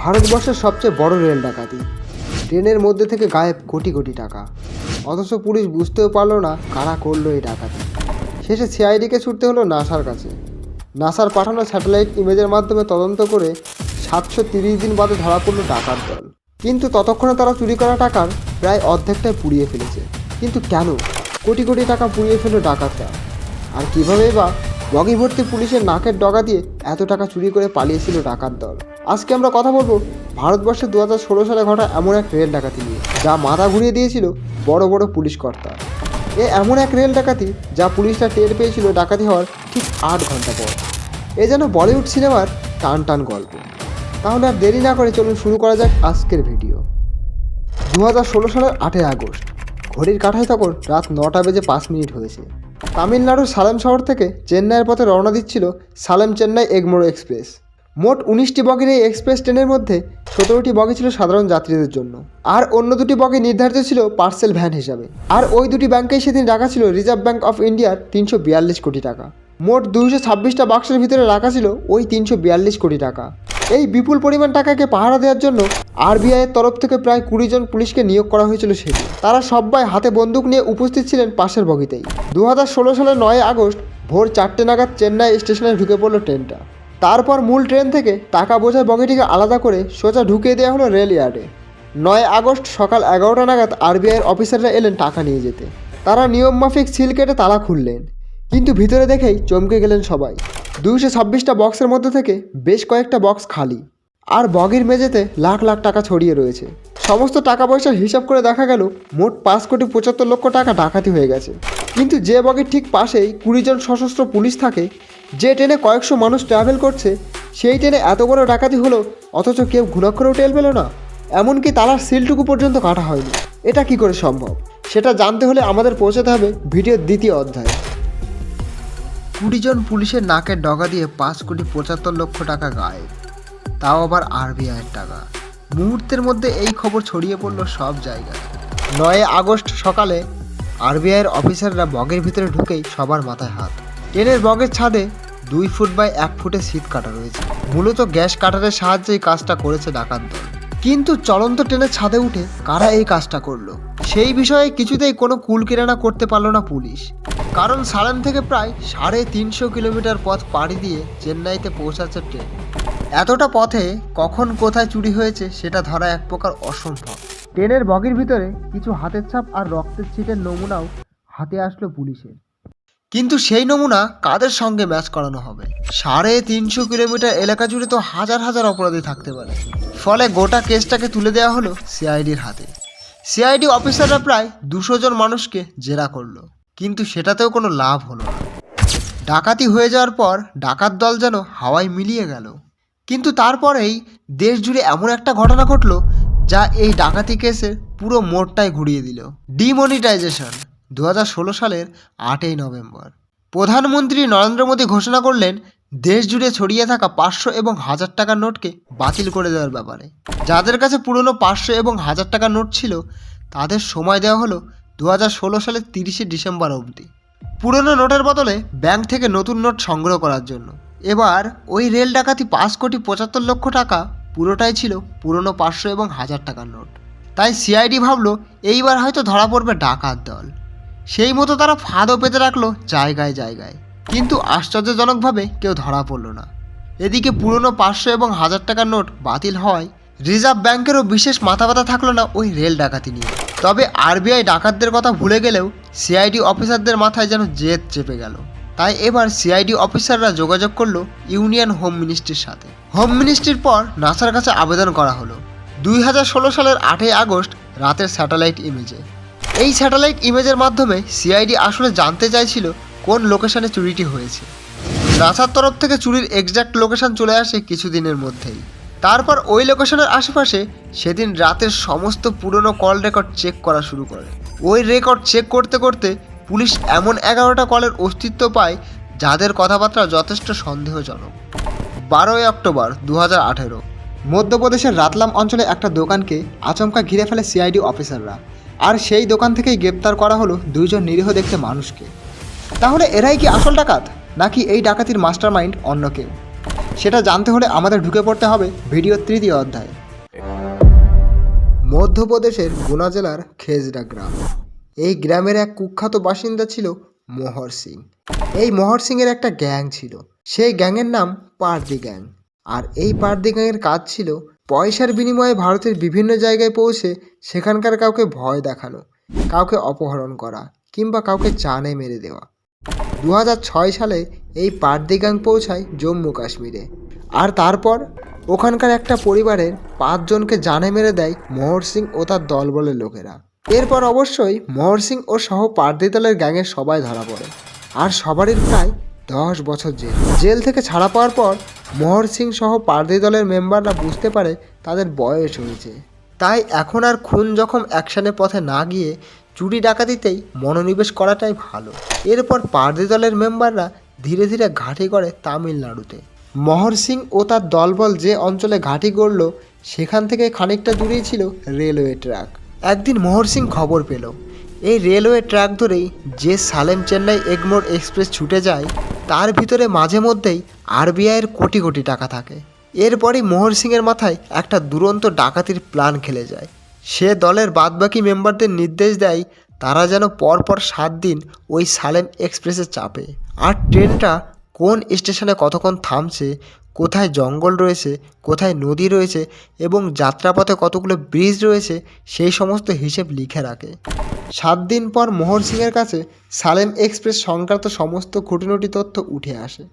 ভারতবর্ষের সবচেয়ে বড় রেল ডাকাতি। ট্রেনের মধ্যে থেকে গায়েব কোটি কোটি টাকা। অথচ পুলিশ বুঝতেও পারল না কারা করল এই ডাকাতি। শেষে সিআইডিকে ছুটতে হলো নাসার কাছে। নাসার পাঠানো স্যাটেলাইট ইমেজের মাধ্যমে তদন্ত করে সাতশো তিরিশ দিন বাদে ধরা পড়ল ডাকার দল। কিন্তু ততক্ষণে তারা চুরি করা টাকার প্রায় অর্ধেকটাই পুড়িয়ে ফেলেছে। কিন্তু কেন? কোটি কোটি টাকা পুড়িয়ে ফেলল ডাকাতরা। আর কীভাবেই বা বগি ভর্তি পুলিশের নাকের ডগা দিয়ে এত টাকা চুরি করে পালিয়েছিল ডাকাত দল। আজকে আমরা কথা বলব ভারতবর্ষে দু হাজার ষোলো সালে ঘটা এমন এক রেল ডাকাতি নিয়ে, যা মাথা ঘুরিয়ে দিয়েছিল বড় বড় পুলিশ কর্তা। এ এমন এক রেল ডাকাতি যা পুলিশরা টের পেয়েছিল ডাকাতি হওয়ার ঠিক আট ঘণ্টা পর। এ যেন বলিউড সিনেমার টান টান গল্প। তাহলে আর দেরি না করে চলুন শুরু করা যাক আজকের ভিডিও। দু হাজার ষোলো সালের আটই আগস্ট, ঘড়ির কাঠায় তখন রাত নটা বেজে পাঁচ মিনিট হয়েছে। তামিলনাড়ুর সালেম শহর থেকে চেন্নাইয়ের পথে রওনা দিচ্ছিল সালেম চেন্নাই এগমোড়ো এক্সপ্রেস। মোট উনিশটি বগির এই এক্সপ্রেস ট্রেনের মধ্যে সতেরোটি বগি ছিল সাধারণ যাত্রীদের জন্য। আর অন্য দুটি বগি নির্ধারিত ছিল পার্সেল ভ্যান হিসাবে। আর ওই দুটি ব্যাংকেই সেদিন রাখা ছিল রিজার্ভ ব্যাঙ্ক অফ ইন্ডিয়ার তিনশো বিয়াল্লিশ কোটি টাকা। মোট দুইশো ছাব্বিশটা বাক্সের ভিতরে রাখা ছিল ওই তিনশো বিয়াল্লিশ কোটি টাকা। এই বিপুল পরিমাণ টাকাকে পাহারা দেওয়ার জন্য আরবিআইয়ের তরফ থেকে প্রায় কুড়ি জন পুলিশকে নিয়োগ করা হয়েছিল সেদিন। তারা সবাই হাতে বন্দুক নিয়ে উপস্থিত ছিলেন পাশের বগিতেই। দু হাজার ষোলো সালের নয় আগস্ট ভোর চারটে নাগাদ চেন্নাই স্টেশনে ঢুকে পড়ল ট্রেনটা। তারপর মূল ট্রেন থেকে টাকা বোঝায় বগিটিকে আলাদা করে সোজা ঢুকিয়ে দেওয়া হলো রেল ইয়ার্ডে। নয় আগস্ট সকাল এগারোটা নাগাদ আরবিআইয়ের অফিসাররা এলেন টাকা নিয়ে যেতে। তারা নিয়ম মাফিক সিল কেটে তালা খুললেন। কিন্তু ভিতরে দেখেই চমকে গেলেন সবাই। দুইশো ছাব্বিশটা বক্সের মধ্যে থেকে বেশ কয়েকটা বক্স খালি। আর বগির মেঝেতে লাখ লাখ টাকা ছড়িয়ে রয়েছে। সমস্ত টাকা পয়সার হিসাব করে দেখা গেল, মোট পাঁচ কোটি পঁচাত্তর লক্ষ টাকা ডাকাতি হয়ে গেছে। কিন্তু যে বগির ঠিক পাশেই কুড়ি জন সশস্ত্র পুলিশ থাকে যে ট্রেনে কয়েকশো মানুষ ট্রাভেল করছে, সেই ট্রেনে এত বড় ডাকাতি হলো, অথচ কেউ ঘুণাক্ষরেও টেল পেল না। এমনকি তালার সিলটুকু পর্যন্ত কাটা হয়নি। এটা কি করে সম্ভব? সেটা জানতে হলে আমাদের পৌঁছাতে হবে ভিডিওর দ্বিতীয় অধ্যায়। কুড়ি জন পুলিশের নাকের ডগা দিয়ে পাঁচ কোটি পঁচাত্তর লক্ষ টাকা গায়েব তাও আবার আরবিআইয়ের টাকা। মুহূর্তের মধ্যে এই খবর ছড়িয়ে পড়ল সব জায়গায়। নয় আগস্ট সকালে আরবিআইয়ের অফিসাররা বগের ভিতরে ঢুকেই সবার মাথায় হাত। ট্রেনের বগের ছাদে দুই ফুট বাই এক ফুটে শীত কাটা রয়েছে। মূলত গ্যাস কাটারের সাহায্যে এই কাজটা করেছে ডাকাত দল কিন্তু চলন্ত ট্রেনের ছাদে উঠে কারা এই কাজটা করল? সেই বিষয়ে কিছুতেই কোনো কুল কিরানা করতে পারল না পুলিশ। কারণ সালেম থেকে প্রায় সাড়ে তিনশো কিলোমিটার পথ পাড়ি দিয়ে চেন্নাইতে পৌঁছাচ্ছে ট্রেন। এতটা পথে কখন কোথায় চুরি হয়েছে সেটা ধরা এক প্রকার অসম্ভব। ট্রেনের বগির ভিতরে কিছু হাতের ছাপ আর রক্তের ছিটের নমুনাও হাতে আসলো পুলিশের। কিন্তু সেই নমুনা কাদের সঙ্গে ম্যাচ করানো হবে? সাড়ে তিনশো কিলোমিটার এলাকা জুড়ে তো হাজার হাজার অপরাধী থাকতে পারে। ফলে গোটা কেসটাকে তুলে দেওয়া হলো সিআইডির হাতে। সিআইডি অফিসাররা প্রায় দুশো জন মানুষকে জেরা করল। কিন্তু সেটাতেও কোনো লাভ হলো না। ডাকাতি হয়ে যাওয়ার পর ডাকাত দল যেন হাওয়ায় মিলিয়ে গেল। কিন্তু তারপরেই দেশ জুড়ে এমন একটা ঘটনা ঘটলো যা এই ডাকাতি কেসের পুরো মোড়টাই ঘুরিয়ে দিল। ডিমনিটাইজেশন। দু হাজার ষোলো সালের আটই নভেম্বর। প্রধানমন্ত্রী নরেন্দ্র মোদী ঘোষণা করলেন দেশ জুড়ে ছড়িয়ে থাকা পাঁচশো এবং হাজার টাকার নোটকে বাতিল করে দেওয়ার ব্যাপারে। যাদের কাছে পুরনো পাঁচশো এবং হাজার টাকার নোট ছিল, তাদের সময় দেওয়া হলো দু হাজার ষোলো সালের তিরিশে ডিসেম্বর অবধি। পুরনো নোটের বদলে ব্যাংক থেকে নতুন নোট সংগ্রহ করার জন্য। এবার ওই রেল ডাকাতি পাঁচ কোটি পঁচাত্তর লক্ষ টাকা পুরোটাই ছিল পুরনো পাঁচশো এবং হাজার টাকার নোট। তাই সিআইডি ভাবলো, এইবার হয়তো ধরা পড়বে ডাকাত দল। সেই মতো তারা ফাঁদও পেতে রাখল জায়গায় জায়গায়। কিন্তু আশ্চর্যজনকভাবে কেউ ধরা পড়ল না। এদিকে পুরনো পাঁচশো এবং হাজার টাকার নোট বাতিল হওয়ায় রিজার্ভ ব্যাংকেরও বিশেষ মাথা ব্যথা থাকল না ওই রেল ডাকাতি নিয়ে। তবে আরবিআই ডাকাতদের কথা ভুলে গেলেও সিআইডি অফিসারদের মাথায় যেন জেদ চেপে গেল। তাই এবার সিআইডি অফিসাররা যোগাযোগ করল ইউনিয়ন হোম মিনিস্ট্রির সাথে। হোম মিনিস্ট্রির পর নাসার কাছে আবেদন করা হলো। দুই হাজার ষোলো সালের আটই আগস্ট রাতের স্যাটেলাইট ইমেজে। এই স্যাটেলাইট ইমেজের মাধ্যমে সিআইডি আসলে জানতে চাইছিল কোন লোকেশনে চুরিটি হয়েছে। নাসার তরফ থেকে চুরির এক্স্যাক্ট লোকেশন চলে আসে কিছুদিনের মধ্যেই। তারপর ওই লোকেশনের আশেপাশে সেদিন রাতের সমস্ত পুরনো কল রেকর্ড চেক করা শুরু করে। ওই রেকর্ড চেক করতে করতে পুলিশ এমন এগারোটা কলের অস্তিত্ব পায় যাদের কথাবার্তা যথেষ্ট সন্দেহজনক। বারোই অক্টোবর দু হাজার আঠেরো, মধ্যপ্রদেশের রাতলাম অঞ্চলে একটা দোকানকে আচমকা ঘিরে ফেলে সিআইডি অফিসাররা আর সেই দোকান থেকেই গ্রেপ্তার করা হলো দুইজন নিরীহ দেখতে মানুষকে। তাহলে এরাই কি আসল ডাকাত? নাকি এই ডাকাতির মাস্টারমাইন্ড অন্য কেউ? সেটা জানতে হলে আমাদের ঢুকে পড়তে হবে ভিডিও তৃতীয় অধ্যায়। মধ্যপ্রদেশের গুনা জেলার খেজরা গ্রাম। এই গ্রামের এক কুখ্যাত বাসিন্দা ছিল মোহর সিং। এই মোহর সিংয়ের একটা গ্যাং ছিল। সেই গ্যাংয়ের নাম পার্দি গ্যাং। আর এই পার্দি গ্যাংয়ের কাজ ছিল পয়সার বিনিময়ে ভারতের বিভিন্ন জায়গায় পৌঁছে সেখানকার কাউকে ভয় দেখানো, কাউকে অপহরণ করা কিংবা কাউকে চানে মেরে দেওয়া। দু সালে এই পার্দি গ্যাং পৌঁছায় জম্মু কাশ্মীরে। আর তারপর ওখানকার একটা পরিবারের পাঁচজনকে জানে মেরে দেয় মোহর সিং ও তার দলবলের লোকেরা। এরপর অবশ্যই মোহর সিং ও সহ পার্দি দলের গ্যাংয়ের সবাই ধরা পড়ে। আর সবারই প্রায় দশ বছর জেল। জেল থেকে ছাড়া পাওয়ার পর মোহর সিং সহ পার্দি দলের মেম্বাররা বুঝতে পারে তাদের বয়স হয়েছে। তাই এখন আর খুন যখন অ্যাকশনের পথে না গিয়ে চুরি ডাকাতিতেই মনোনিবেশ করাটাই ভালো। এরপর পার্দি দলের মেম্বাররা ধীরে ধীরে ঘাঁটি করে তামিলনাড়ুতে। মহর সিং ও তার দলবল যে অঞ্চলে ঘাঁটি গড়ল, সেখান থেকে খানিকটা দূরেই ছিল রেলওয়ে ট্র্যাক। একদিন মোহর সিং খবর পেল। এই রেলওয়ে ট্র্যাক ধরেই যে সালেম চেন্নাই এগমোর এক্সপ্রেস ছুটে যায় তার ভিতরে মাঝে মধ্যেই আরবিআইয়ের কোটি কোটি টাকা থাকে। এরপরই মোহর সিংয়ের মাথায় একটা দুরন্ত ডাকাতির প্ল্যান খেলে যায়। সে দলের বাদবাকি মেম্বারদের নির্দেশ দেয়, তারা যেন পরপর সাত দিন ওই সালেম এক্সপ্রেসে চাপে। আর ট্রেনটা কোন স্টেশনে কতক্ষণ থামছে, কোথায় জঙ্গল রয়েছে, কোথায় নদী রয়েছে এবং যাত্রাপথে কতগুলো ব্রিজ রয়েছে, সেই সমস্ত হিসেব লিখে রাখে। সাত দিন পর মোহর সিংয়ের কাছে সালেম এক্সপ্রেস সংক্রান্ত সমস্ত খুঁটিনুটি তথ্য উঠে আসে।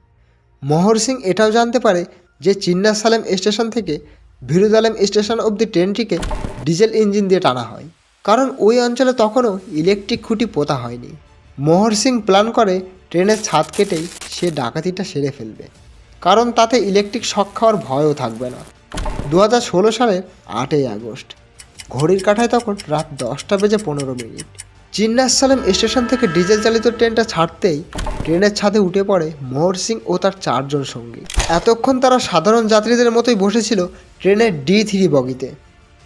মোহর সিং এটাও জানতে পারে যে চিন্না সালেম স্টেশন থেকে ভিরুদালেম স্টেশন অবধি ট্রেনটিকে ডিজেল ইঞ্জিন দিয়ে টানা হয়। কারণ ওই অঞ্চলে তখনও ইলেকট্রিক খুঁটি পোতা হয়নি। মোহর সিং প্ল্যান করে ট্রেনের ছাদ কেটেই সে ডাকাতিটা সেরে ফেলবে। কারণ তাতে ইলেকট্রিক শক খাওয়ার ভয়ও থাকবে না। দু হাজার ষোলো সালের আটই আগস্ট। ঘড়ির কাঁটায় তখন রাত দশটা বেজে পনেরো মিনিট। চিন্নাসালেম স্টেশন থেকে ডিজেল চালিত ট্রেনটা ছাড়তেই ট্রেনের ছাদে উঠে পড়ে মোহর সিং ও তার চারজন সঙ্গী। এতক্ষণ তারা সাধারণ যাত্রীদের মতোই বসেছিল ট্রেনের ডি থ্রি বগিতে।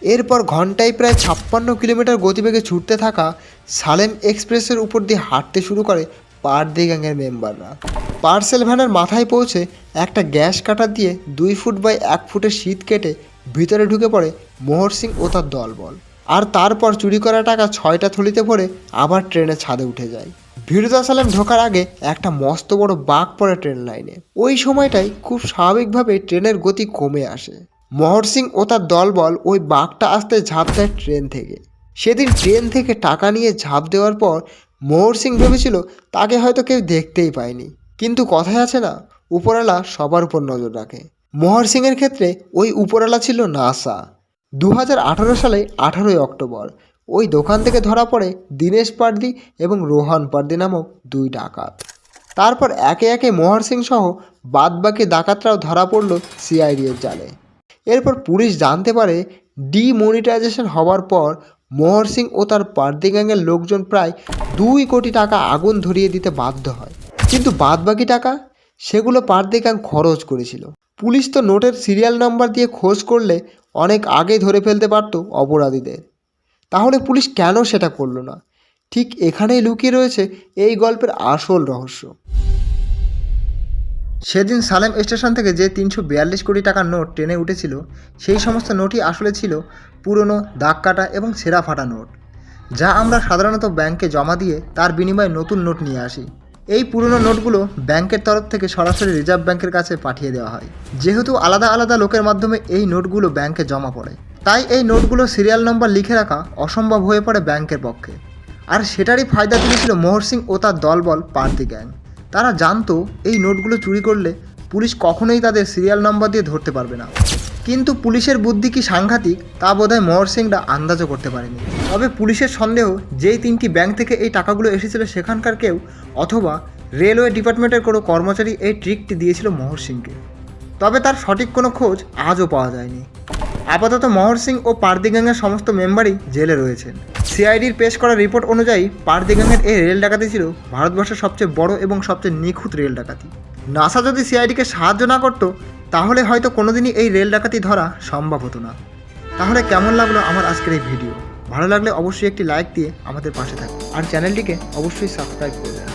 এরপর ঘন্টায় প্রায় ছাপ্পান্ন কিলোমিটার গতিবেগে ছুটতে থাকা সালেম এক্সপ্রেসের উপর দিয়ে হাঁটতে শুরু করে পার্দি গ্যাংয়ের মেম্বাররা। পার্সেল ভ্যানের মাথায় পৌঁছে একটা গ্যাস কাটা দিয়ে দুই ফুট বাই এক ফুটের শীত কেটে ভিতরে ঢুকে পড়ে মোহর সিং ও তার দলবল। আর তারপর চুরি করা টাকা ছয়টা থলিতে ভরে আবার ট্রেনের ছাদে উঠে যায়। ভিরুদাসালাম ঢোকার আগে একটা মস্ত বড় বাঘ পড়ে ট্রেন লাইনে। ওই সময়টাই খুব স্বাভাবিকভাবে ট্রেনের গতি কমে আসে। মোহর সিং ও তার দলবল ওই বাঘটা আসতে ঝাঁপ দেয় ট্রেন থেকে। সেদিন ট্রেন থেকে টাকা নিয়ে ঝাঁপ দেওয়ার পর মোহর সিং ভেবেছিল, তাকে হয়তো কেউ দেখতেই পায়নি। কিন্তু কথায় আছে না, উপরওয়ালা সবার উপর নজর রাখে। মোহর সিংয়ের ক্ষেত্রে ওই উপরওয়ালা ছিল নাসা। দু হাজার আঠারো সালে আঠারোই অক্টোবর, ওই দোকান থেকে ধরা পড়ে দীনেশ পার্দি এবং রোহান পার্দি নামক দুই ডাকাত। তারপর একে একে মোহর সিং সহ বাদবাকি ডাকাতরাও ধরা পড়ল সিআইডির জালে। এরপর পুলিশ জানতে পারে ডিমনিটাইজেশন হওয়ার পর মোহর সিং ও তার পার্দি গ্যাংয়ের লোকজন প্রায় দুই কোটি টাকা আগুন ধরিয়ে দিতে বাধ্য হয়। কিন্তু বাদবাকি টাকা, সেগুলো পার্দি গ্যাং খরচ করেছিল। পুলিশ তো নোটের সিরিয়াল নাম্বার দিয়ে খোঁজ করলে অনেক আগেই ধরে ফেলতে পারত অপরাধীদের। তাহলে পুলিশ কেন সেটা করল না? ঠিক এখানেই লুকিয়ে রয়েছে এই গল্পের আসল রহস্য। সেদিন সালেম স্টেশন থেকে যে তিনশো বিয়াল্লিশ কোটি টাকার নোট ট্রেনে উঠেছিল, সেই সমস্ত নোটই আসলে ছিল পুরনো দাগ কাটা এবং সেরা ফাটা নোট, যা আমরা সাধারণত ব্যাংকে জমা দিয়ে তার বিনিময়ে নতুন নোট নিয়ে আসি। এই পুরনো নোটগুলো ব্যাংকের তরফ থেকে সরাসরি রিজার্ভ ব্যাংকের কাছে পাঠিয়ে দেওয়া হয়। যেহেতু আলাদা আলাদা লোকের মাধ্যমে এই নোটগুলো ব্যাংকে জমা পড়ে, তাই এই নোটগুলো সিরিয়াল নম্বর লিখে রাখা অসম্ভব হয়ে পড়ে ব্যাংকের পক্ষে। আর সেটারই ফায়দা তুলেছিল মোহর সিং ও তার দলবল পার্টি গ্যাং। তারা জানতো এই নোটগুলো চুরি করলে পুলিশ কখনোই তাদের সিরিয়াল নম্বর দিয়ে ধরতে পারবে না। কিন্তু পুলিশের বুদ্ধি কি সাংঘাতিক? তা বোধহয় মোহর সিংরা আন্দাজও করতে পারেনি। তবে পুলিশের সন্দেহ, যেই তিনটি ব্যাংক থেকে এই টাকাগুলো এসেছিল সেখানকার কেউ অথবা রেলওয়ে ডিপার্টমেন্টের কোনো কর্মচারী এই ট্রিকটি দিয়েছিল মোহর সিংকে। তবে তার সঠিক কোনো খোঁজ আজও পাওয়া যায়নি। আপাতত মহর সিং ও পারদিগাঙ্গের সমস্ত মেম্বারই জেলে রয়েছেন। সিআইডির পেশ করা রিপোর্ট অনুযায়ী পারদিগাঙ্গের এই রেল ডাকাতি ছিল ভারতবর্ষের সবচেয়ে বড় এবং সবচেয়ে নিখুঁত রেল ডাকাতি। নাসা যদি সিআইডিকে সাহায্য না করতো তাহলে হয়তো কোনোদিনই এই রেল ডাকাতি ধরা সম্ভব হতো না। তাহলে কেমন লাগল আমার আজকের এই ভিডিও? ভালো লাগলে অবশ্যই একটি লাইক দিয়ে আমাদের পাশে থাকুন। আর চ্যানেলটিকে অবশ্যই সাবস্ক্রাইব করে করবেন